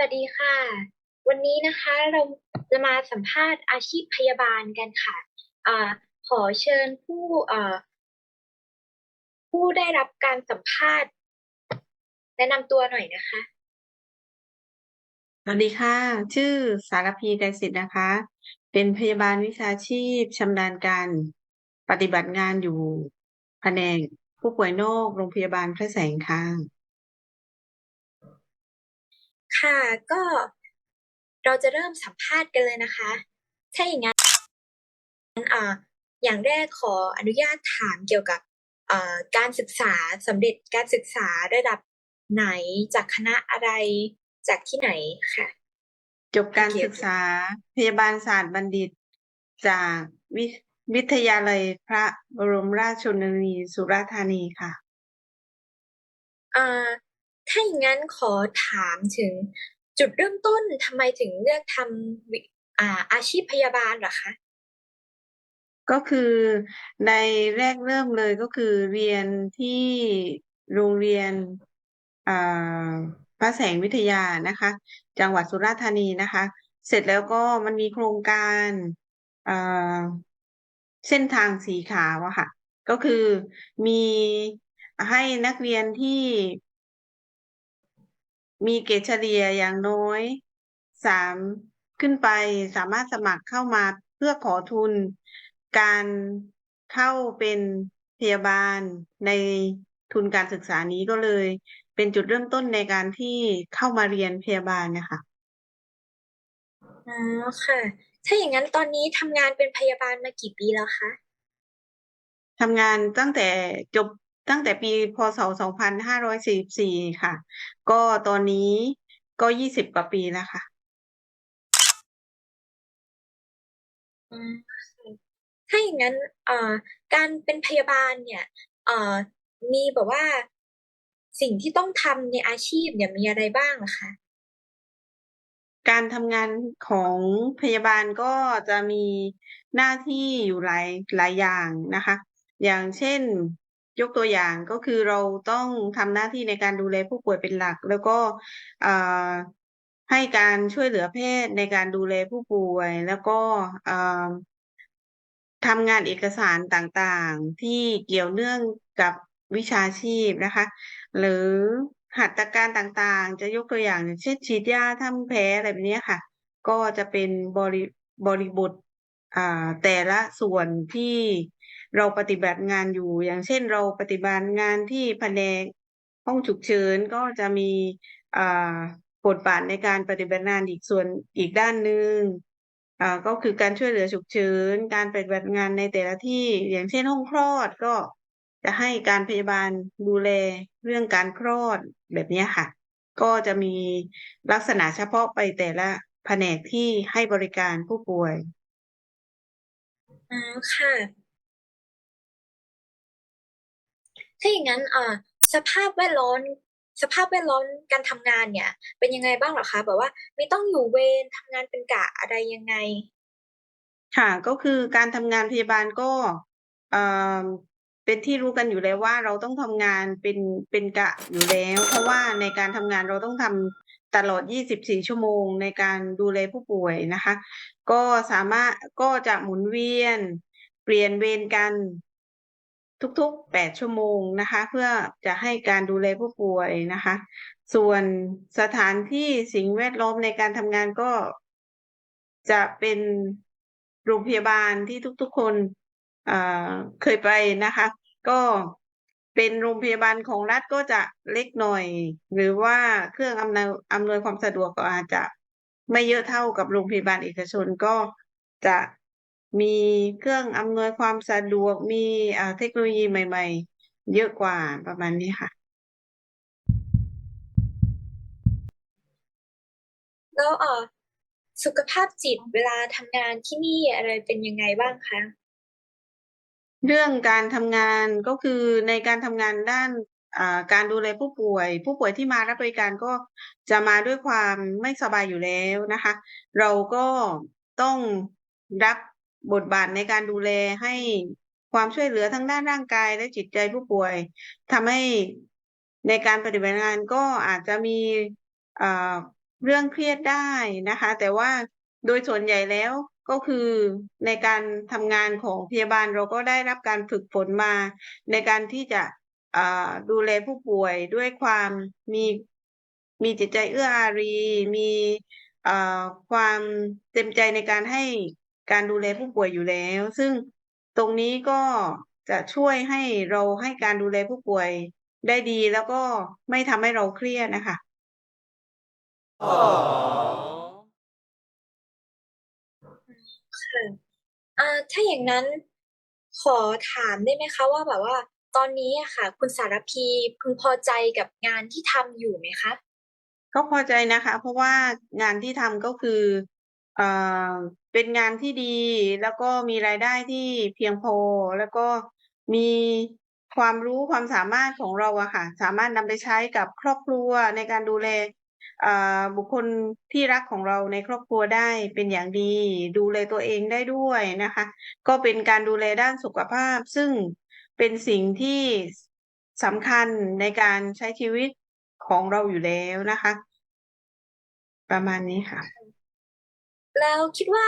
วัสดีค่ะ วันนี้นะคะเราจะมาสัมภาษณ์อาชีพพยาบาลกันค่ะอขอเชิญผู้ผู้ได้รับการสัมภาษณ์ แนะนำตัวหน่อยนะคะ สวัสดีค่ะ ชื่อสารพีไกรสิทธิ์นะคะ เป็นพยาบาลวิชาชีพชำนาญการปฏิบัติงานอยู่แผนกผู้ป่วยนอกโรงพยาบาลพระแสงค่ะ ค่ะ ก็เราจะเริ่มสัมภาษณ์กันเลยนะคะ ถ้าอย่างนั้นอ่าอย่างแรกขออนุญาตถามเกี่ยวกับเอ่อการศึกษาสำเร็จการศึกษาระดับไหนจากคณะอะไรจากที่ไหนค่ะ จบการโอเคศึกษาพยาบาลศาสตร์บัณฑิต จากวิวิทยาลัยพระบรมราชชนนีสุราษฎร์ธานีค่ะอ่า ถ้าอย่างนั้นขอถามถึงจุดเริ่มต้นทำไมถึงเลือกทำอาอาชีพพยาบาลเหรอคะ ก็คือในแรกเริ่มเลยก็คือเรียนที่โรงเรียนพระแสงวิทยานะคะ จังหวัดสุราษฎร์ธานีนะคะ เสร็จแล้วก็มันมีโครงการเส้นทางสีขาวอะค่ะ ก็คือมีให้นักเรียนที่ มีเกรดเฉลี่ยอย่างน้อยสามขึ้นไปสามารถสมัครเข้ามาเพื่อขอทุน การเข้าเป็นพยาบาลในทุนการศึกษานี้ก็เลย เป็นจุดเริ่มต้นในการที่เข้ามาเรียนพยาบาลนะคะอ๋อค่ะ ถ้าอย่างนั้นตอนนี้ทำงานเป็นพยาบาลมากี่ปีแล้วคะทำงานตั้งแต่จบ ตั้งแต่ปีพศ 2544 ค่ะ ก็ตอนนี้ก็ 20 กว่าปีแล้วค่ะ อืมค่ะถ้าอย่างนั้นเอ่อการเป็นพยาบาลเนี่ยเอ่อมีแบบว่าสิ่งที่ต้องทำในอาชีพเนี่ยมีอะไรบ้างล่ะคะ การทำงานของพยาบาลก็จะมีหน้าที่อยู่หลายหลายอย่างนะคะ อย่างเช่น ยกตัวอย่างก็คือเราต้องทำหน้าที่ในการดูแลผู้ป่วยเป็นหลัก แล้วก็ให้การช่วยเหลือแพทย์ในการดูแลผู้ป่วย แล้วก็ทำงานเอกสารต่างๆ ที่เกี่ยวเนื่องกับวิชาชีพนะคะ หรือหัตถการต่างๆ จะยกตัวอย่างเช่นฉีดยาทำแผลอะไรแบบนี้ค่ะ ก็จะเป็นบริบริบทแต่ละส่วนที่ เราปฏิบัติงานอยู่ อย่างเช่นเราปฏิบัติงานที่แผนกห้องฉุกเฉินก็จะมีอ่าบทบาทในการปฏิบัติงานอีกส่วนอีกด้านหนึ่งอ่าก็คือการช่วยเหลือฉุกเฉินการปฏิบัติงานในแต่ละที่อย่างเช่นห้องคลอดก็จะให้การพยาบาลดูแลเรื่องการคลอดแบบนี้ค่ะ ก็จะมีลักษณะเฉพาะไปแต่ละแผนกที่ให้บริการผู้ป่วยอ๋อค่ะ ถ้าอย่างนั้นอ่อสภาพแวดล้อมสภาพแวดล้อมการทำงานเนี่ย เป็นยังไงบ้างหรอคะแบบว่าไม่ต้องอยู่เวรทำงานเป็นกะอะไรยังไง ค่ะก็คือการทำงานพยาบาลก็เอ่อเป็นที่รู้กันอยู่แล้วว่าเราต้องทำงานเป็นเป็นกะอยู่แล้ว เพราะว่าในการทำงานเราต้องทำตลอด 24 ชั่วโมงในการดูแลผู้ป่วยนะคะ ก็สามารถก็จะหมุนเวียน เปลี่ยนเวรกัน ทุกๆ 8 ชั่วโมงนะคะ เพื่อจะให้การดูแลผู้ป่วยนะคะ ส่วนสถานที่สิ่งแวดล้อมในการทำงานก็ จะเป็นโรงพยาบาลที่ทุกๆ คนเเคยไปนะคะ ก็เป็นโรงพยาบาลของรัฐก็จะเล็กหน่อย หรือว่าเครื่องอำนวยอำนวยความสะดวกก็อาจจะไม่เยอะเท่ากับโรงพยาบาลเอกชนก็จะ มีเครื่องอำนวยความสะดวก มีอ่าเทคโนโลยีใหม่ ๆ เยอะกว่าประมาณนี้ค่ะ แล้วเอ่อสุขภาพจิตเวลาทำงานที่นี่อะไรเป็นยังไงบ้างคะ เรื่องการทำงานก็คือในการทำงานด้านอ่าการดูแลผู้ป่วย ผู้ป่วยที่มารับบริการก็จะมาด้วยความไม่สบายอยู่แล้วนะคะ เราก็ต้องรับ บทบาทในการดูแลให้ความช่วยเหลือทั้งด้านร่างกายและจิตใจผู้ป่วยทำให้ในการปฏิบัติงานก็อาจจะมีเรื่องเครียดได้นะคะ แต่ว่าโดยส่วนใหญ่แล้วก็คือในการทำงานของพยาบาลเราก็ได้รับการฝึกฝนมา ในการที่จะดูแลผู้ป่วยด้วยความมีมีจิตใจเอื้ออารี มีความเต็มใจในการให้ การดูแลผู้ป่วยอยู่แล้ว ซึ่งตรงนี้ก็จะช่วยให้เราให้การดูแลผู้ป่วยได้ดีแล้วก็ไม่ทำให้เราเครียดนะคะ ค่ะอ่าถ้าอย่างนั้นขอถามได้ไหมคะว่าแบบว่า ตอนนี้อะค่ะ คุณสารพีพึงพอใจกับงานที่ทำอยู่ไหมคะ ก็พอใจนะคะ เพราะว่างานที่ทำก็คือ เอ่อเป็นงานที่ดีแล้วก็มีรายได้ที่เพียงพอ แล้วก็มีความรู้ความสามารถของเราอะค่ะ สามารถนำไปใช้กับครอบครัวในการดูแลอ่าบุคคลที่รักของเราในครอบครัวได้เป็นอย่างดี ดูแลตัวเองได้ด้วยนะคะ ก็เป็นการดูแลด้านสุขภาพ ซึ่งเป็นสิ่งที่สำคัญในการใช้ชีวิตของเราอยู่แล้วนะคะ ประมาณนี้ค่ะ แล้วคิดว่า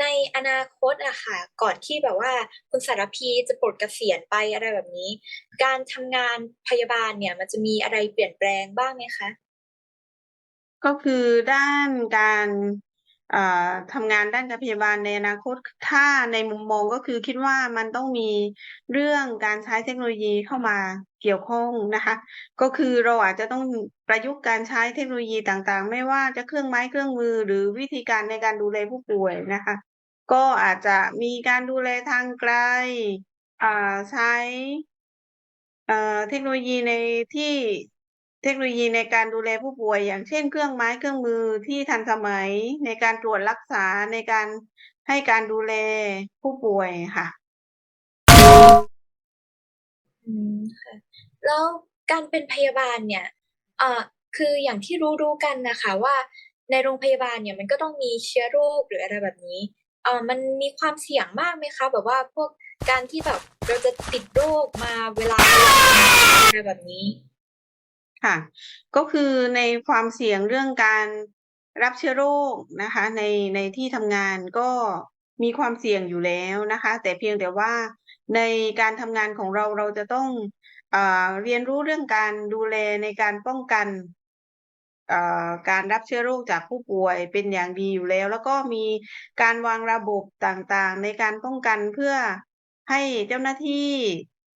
ในอนาคตอะค่ะ ก่อนที่แบบว่าคุณสารพีจะปลดเกษียณไปอะไรแบบนี้ การทำงานพยาบาลเนี่ยมันจะมีอะไรเปลี่ยนแปลงบ้างไหมคะ ก็คือด้านการ ทำงานด้านการพยาบาลในอนาคตถ้าในมุมมองก็คือคิดว่ามันต้องมีเรื่องการใช้เทคโนโลยีเข้ามาเกี่ยวข้องนะคะ ก็คือเราอาจจะต้องประยุกต์การใช้เทคโนโลยีต่างๆ ไม่ว่าจะเครื่องไม้เครื่องมือหรือวิธีการในการดูแลผู้ป่วยนะคะ ก็อาจจะมีการดูแลทางไกลใช้เทคโนโลยีในที่ เทคโนโลยีในการดูแลผู้ป่วย อย่างเช่นเครื่องไม้เครื่องมือที่ทันสมัยในการตรวจรักษาในการให้การดูแลผู้ป่วยค่ะ อืมค่ะ แล้วการเป็นพยาบาลเนี่ยเอ่อคืออย่างที่รู้ๆกันนะคะว่าในโรงพยาบาลเนี่ยมันก็ต้องมีเชื้อโรคหรืออะไรแบบนี้เอ่อมันมีความเสี่ยงมากไหมคะแบบว่าพวกการที่แบบเราจะติดโรคมาเวลาอะไรแบบนี้ ค่ะ ก็คือในความเสี่ยงเรื่องการรับเชื้อโรคนะคะ ในในที่ทำงานก็มีความเสี่ยงอยู่แล้วนะคะ แต่เพียงแต่ว่าในการทำงานของเราเราจะต้องเอเรียนรู้เรื่องการดูแลในการป้องกันการรับเชื้อโรคจากผู้ป่วยเป็นอย่างดีอยู่แล้ว แล้วก็มีการวางระบบต่างๆ ในการป้องกันเพื่อให้เจ้าหน้าที่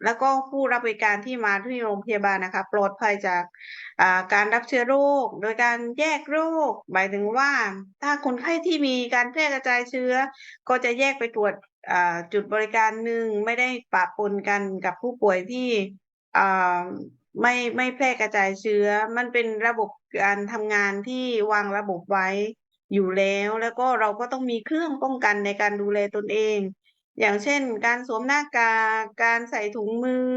แล้วก็ผู้รับบริการที่มาที่โรงพยาบาลนะคะ ปลอดภัยจากการรับเชื้อโรค โดยการแยกโรค หมายถึงว่า ถ้าคนไข้ที่มีการแพร่กระจายเชื้อ ก็จะแยกไปตรวจจุดบริการหนึ่งไม่ได้ปะปนกันกับผู้ป่วยที่ไม่ไม่แพร่กระจายเชื้อ มันเป็นระบบการทำงานที่วางระบบไว้อยู่แล้ว แล้วก็เราก็ต้องมีเครื่องป้องกันในการดูแลตนเอง อย่างเช่น การสวมหน้ากากการใส่ถุงมือ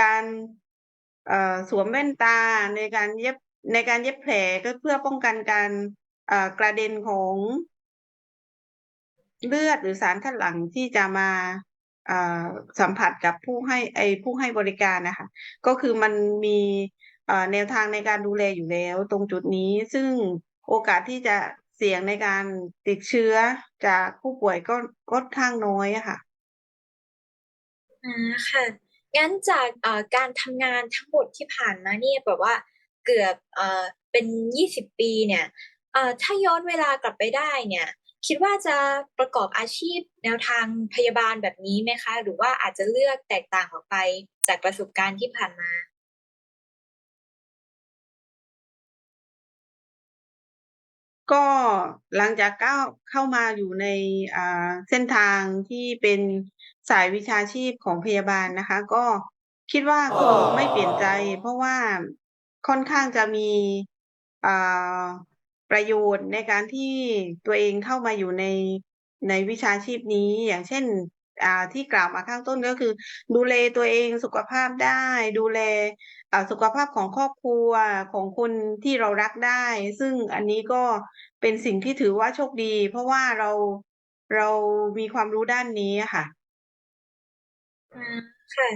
การสวมแว่นตาในการเย็บในการเย็บแผลก็เพื่อป้องกันการกระเด็นของเลือดหรือสารคัดหลั่งที่จะมาสัมผัสกับผู้ให้ไอผู้ให้บริการนะคะ ก็คือมันมีแนวทางในการดูแลอยู่แล้วตรงจุดนี้ ซึ่งโอกาสที่จะ เสี่ยงในการติดเชื้อจากผู้ป่วยก็ค่อนข้างน้อยอะค่ะอ่าค่ะ งั้นจากเอ่อการทำงานทั้งหมดที่ผ่านมาเนี่ยแบบว่าเกือบเอ่อเป็นยี่สิบปีเนี่ยเอ่อถ้าย้อนเวลากลับไปได้เนี่ย คิดว่าจะประกอบอาชีพแนวทางพยาบาลแบบนี้ไหมคะ หรือว่าอาจจะเลือกแตกต่างออกไปจากประสบการณ์ที่ผ่านมา ก็หลังจากก้าวเข้ามาอยู่ในเส้นทางที่เป็นสายวิชาชีพของพยาบาลนะคะ ก็คิดว่าคงไม่เปลี่ยนใจ เพราะว่าค่อนข้างจะมีประโยชน์ในการที่ตัวเองเข้ามาอยู่ในในวิชาชีพนี้ อย่างเช่น ที่กล่าวมาข้างต้นก็คือ ดูแลตัวเองสุขภาพได้ ดูแลสุขภาพของครอบครัวของคนที่เรารักได้ ซึ่งอันนี้ก็เป็นสิ่งที่ถือว่าโชคดี เพราะว่าเราเรามีความรู้ด้านนี้ค่ะอ่าค่ะ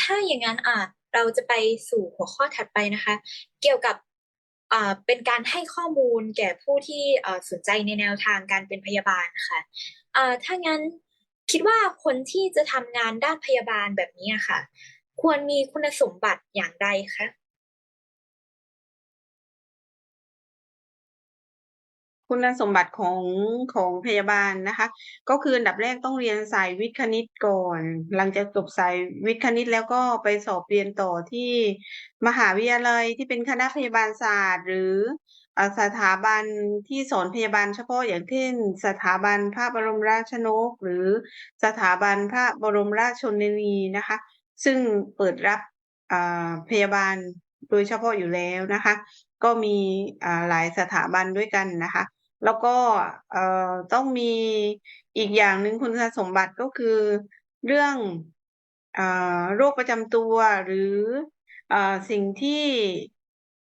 ถ้าอย่างนั้นอะเราจะไปสู่หัวข้อถัดไปนะคะ เกี่ยวกับเอ่อเป็นการให้ข้อมูลแก่ผู้ที่อ่สนใจในแนวทางการเป็นพยาบาลนะคะเอ่อถ้างั้น คิดว่าคนที่จะทำงานด้านพยาบาลแบบนี้ค่ะ ควรมีคุณสมบัติอย่างไรคะคุณสมบัติของของพยาบาลนะคะ ก็คืออันดับแรกต้องเรียนสายวิทย์คณิตก่อน หลังจากจบสายวิทย์คณิตแล้วก็ไปสอบเรียนต่อที่มหาวิทยาลัยที่เป็นคณะพยาบาลศาสตร์ หรือ สถาบันที่สอนพยาบาลเฉพาะอย่างเช่น สถาบันพระบรมราชชนก หรือสถาบันพระบรมราชชนนีนะคะ ซึ่งเปิดรับพยาบาลโดยเฉพาะอยู่แล้วนะคะ ก็มีหลายสถาบันด้วยกันนะคะ แล้วก็ต้องมีอีกอย่างหนึ่งคุณสมบัติก็คือเรื่องอโรคประจำตัวหรืออสิ่งที่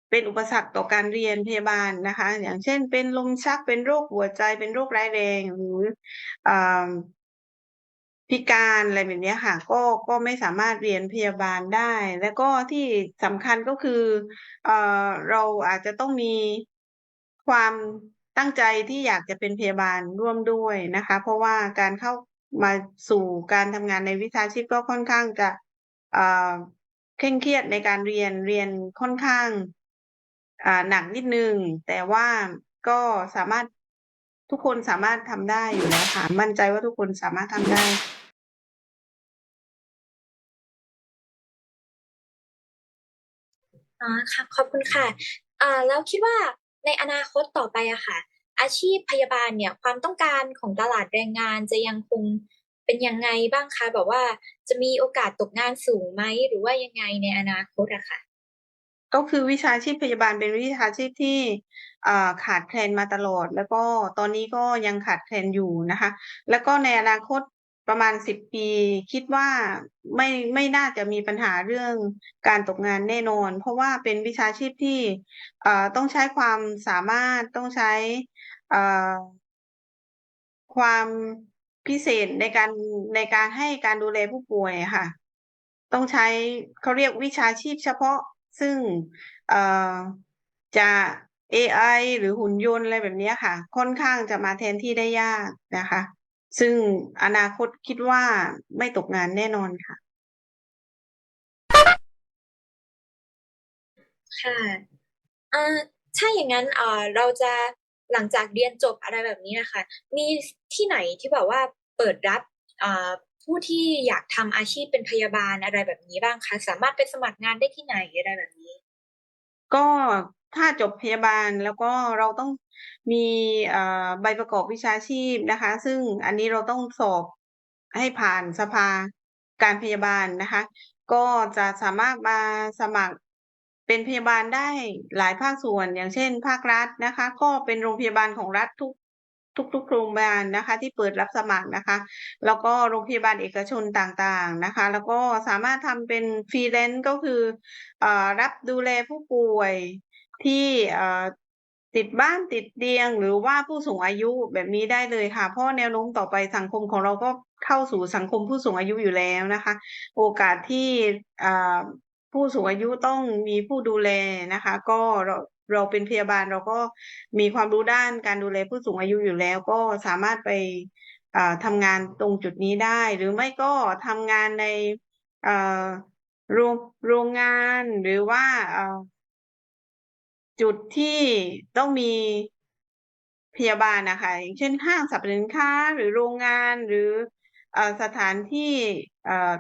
เป็นอุปสรรคต่อการเรียนพยาบาลนะคะ อย่างเช่น เป็นลมชักเป็นโรคหัวใจเป็นโรคร้ายแรงหรืออพิการอะไรแบบนี้ค่ะ ก็ก็ไม่สามารถเรียนพยาบาลได้ แล้วก็ที่สำคัญก็คือเออเราอาจจะต้องมีความตั้งใจที่อยากจะเป็นพยาบาลร่วมด้วยนะคะ เพราะว่าการเข้ามาสู่การทำงานในวิชาชีพก็ค่อนข้างจะเอ่อเคร่งเครียดในการเรียนเรียนค่อนข้าง อ่าหนักนิดนึง แต่ว่าก็สามารถทุกคนสามารถทำได้อยู่แล้วค่ะ มั่นใจว่าทุกคนสามารถทำได้อ๋อค่ะ ขอบคุณค่ะอ่าแล้วคิดว่าในอนาคตต่อไปอะค่ะ อาชีพพยาบาลเนี่ย ความต้องการของตลาดแรงงานจะยังคงเป็นยังไงบ้างคะแบบว่าจะมีโอกาสตกงานสูงไหมหรือว่ายังไงในอนาคตอะค่ะ ก็คือวิชาชีพพยาบาลเป็นวิชาชีพที่ขาดแคลนมาตลอด แล้วก็ตอนนี้ก็ยังขาดแคลนอยู่นะคะ แล้วก็ในอนาคตประมาณสิบปี คิดว่าไม่ไม่น่าจะมีปัญหาเรื่องการตกงานแน่นอน เพราะว่าเป็นวิชาชีพที่ต้องใช้ความสามารถต้องใช้ความพิเศษในการในการให้การดูแลผู้ป่วยค่ะ ต้องใช้เขาเรียกวิชาชีพเฉพาะ ซึ่งเอ่อจะ AI หรือหุ่นยนต์อะไรแบบนี้ค่ะ ค่อนข้างจะมาแทนที่ได้ยากนะคะ ซึ่งอนาคตคิดว่าไม่ตกงานแน่นอนค่ะ ค่ะอ่าถ้าอย่างนั้นเอ่อเราจะหลังจากเรียนจบอะไรแบบนี้นะคะ มีที่ไหนที่แบบว่าเปิดรับอ่า ผู้ที่อยากทำอาชีพเป็นพยาบาลอะไรแบบนี้บ้างคะสามารถไปสมัครงานได้ที่ไหนอะไรแบบนี้ ก็ถ้าจบพยาบาลแล้วก็เราต้องมีใบประกอบวิชาชีพนะคะ ซึ่งอันนี้เราต้องสอบให้ผ่านสภาการพยาบาลนะคะ ก็จะสามารถมาสมัครเป็นพยาบาลได้หลายภาคส่วนอย่างเช่น ภาครัฐนะคะ ก็เป็นโรงพยาบาลของรัฐทุก ทุกๆ โรงพยาบาลนะคะ ที่เปิดรับสมัครนะคะ แล้วก็โรงพยาบาลเอกชนต่างๆนะคะ แล้วก็สามารถทำเป็นฟรีแลนซ์ก็คืออรับดูแลผู้ป่วยที่ติดบ้านติดเตียงหรือว่าผู้สูงอายุแบบนี้ได้เลยค่ะ เพราะแนวโน้มต่อไปสังคมของเราก็เข้าสู่สังคมผู้สูงอายุอยู่แล้วนะคะ โอกาสที่ผู้สูงอายุต้องมีผู้ดูแลนะคะ ก็ เราเป็นพยาบาลเราก็มีความรู้ด้านการดูแลผู้สูงอายุอยู่แล้ว ก็สามารถไปอ่าทำงานตรงจุดนี้ได้ หรือไม่ก็ทำงานในโรงโรงงานหรือว่าจุดที่ต้องมีพยาบาลนะคะอย่างเช่นห้างสรรพสินค้าหรือโรงงานหรืออสถานที่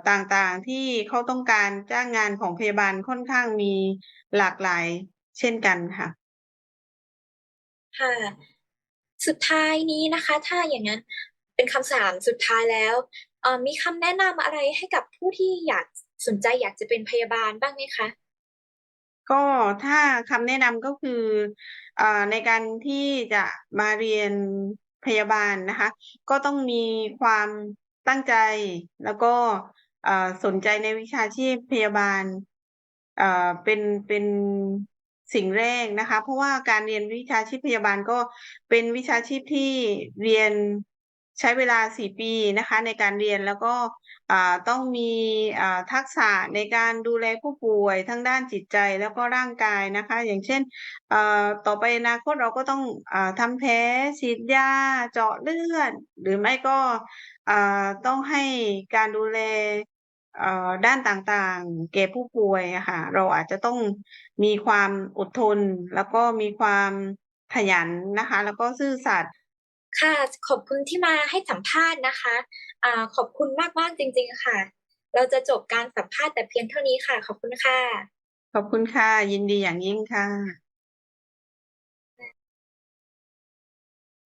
ต่างๆที่เขาต้องการจ้างงานของพยาบาลค่อนข้างมีหลากหลาย เช่นกันค่ะ ค่ะ สุดท้ายนี้นะคะ ถ้าอย่างนั้นเป็นคำถามสุดท้ายแล้วเอ่อมีคำแนะนำอะไรให้กับผู้ที่อยากสนใจอยากจะเป็นพยาบาลบ้างไหมคะก็ถ้าคำแนะนำก็คือเอ่อในการที่จะมาเรียนพยาบาลนะคะ ก็ต้องมีความตั้งใจแล้วก็เอ่อสนใจในวิชาชีพพยาบาลเอ่อเป็นเป็น สิ่งแรกนะคะ เพราะว่าการเรียนวิชาชีพพยาบาลก็เป็นวิชาชีพที่เรียนใช้เวลาสี่ปีนะคะ ในการเรียนแล้วก็ต้องมีทักษะในการดูแลผู้ป่วยทั้งด้านจิตใจแล้วก็ร่างกายนะคะ อย่างเช่นต่อไปอนาคตเราก็ต้องอทำแผลฉีดยาเจาะเลือด หรือไม่ก็ต้องให้การดูแล ด้านต่างๆ แก่ผู้ป่วยอะค่ะ เราอาจจะต้องมีความอดทน แล้วก็มีความขยันนะคะ แล้วก็ซื่อสัตย์ค่ะขอบคุณที่มาให้สัมภาษณ์นะคะอ่าขอบคุณมากๆจริง ๆ ค่ะ เราจะจบการสัมภาษณ์แต่เพียงเท่านี้ค่ะ ขอบคุณค่ะ ขอบคุณค่ะ ยินดีอย่างยิ่งค่ะ